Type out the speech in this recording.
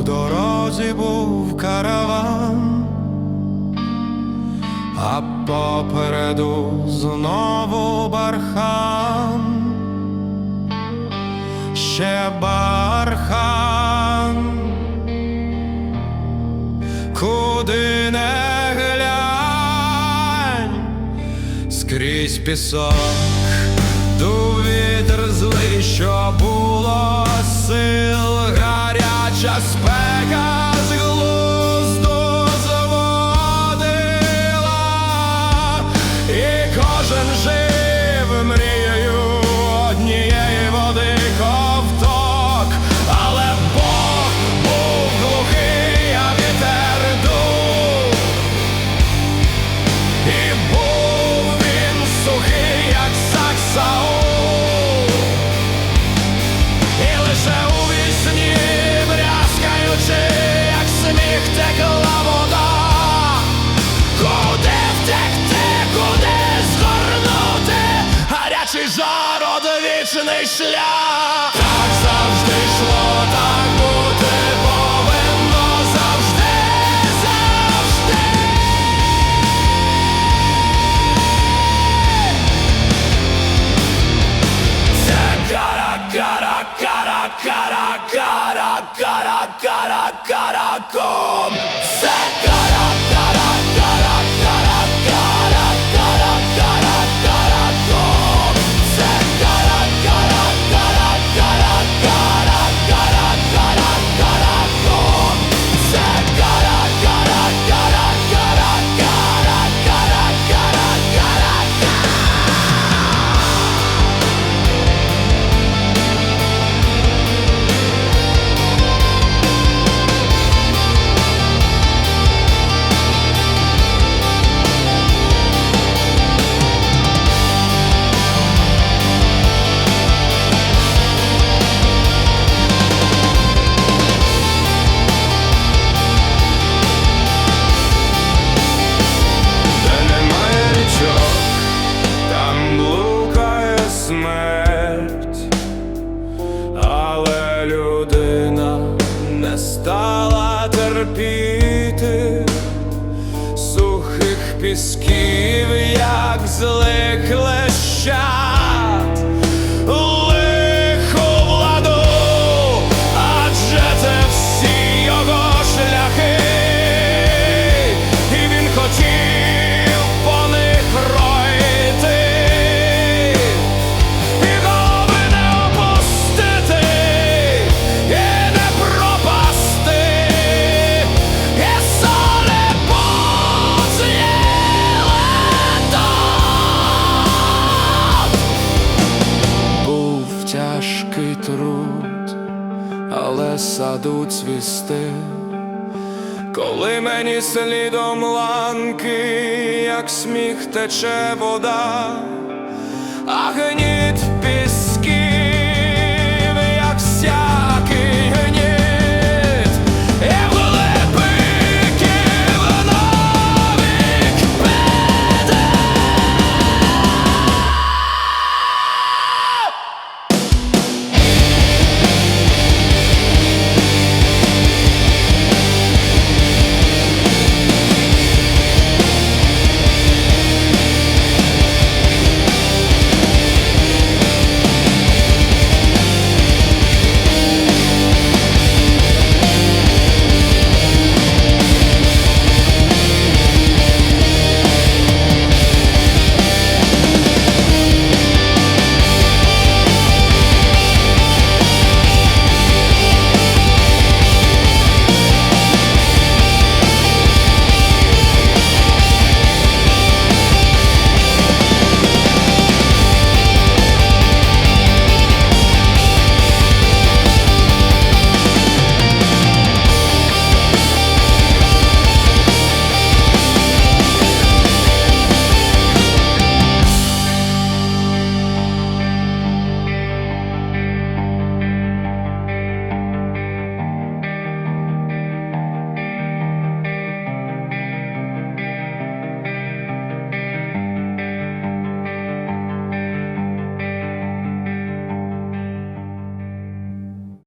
У дорозі був караван, а попереду знову бархан, ще бархан, куди не глянь скрізь пісок, дув вітер злий, що було сил. just beg. шлях. пісків, як злекле. саду цвісти, коли мені слідом ланки, як сміх тече вода, а гніть пісня.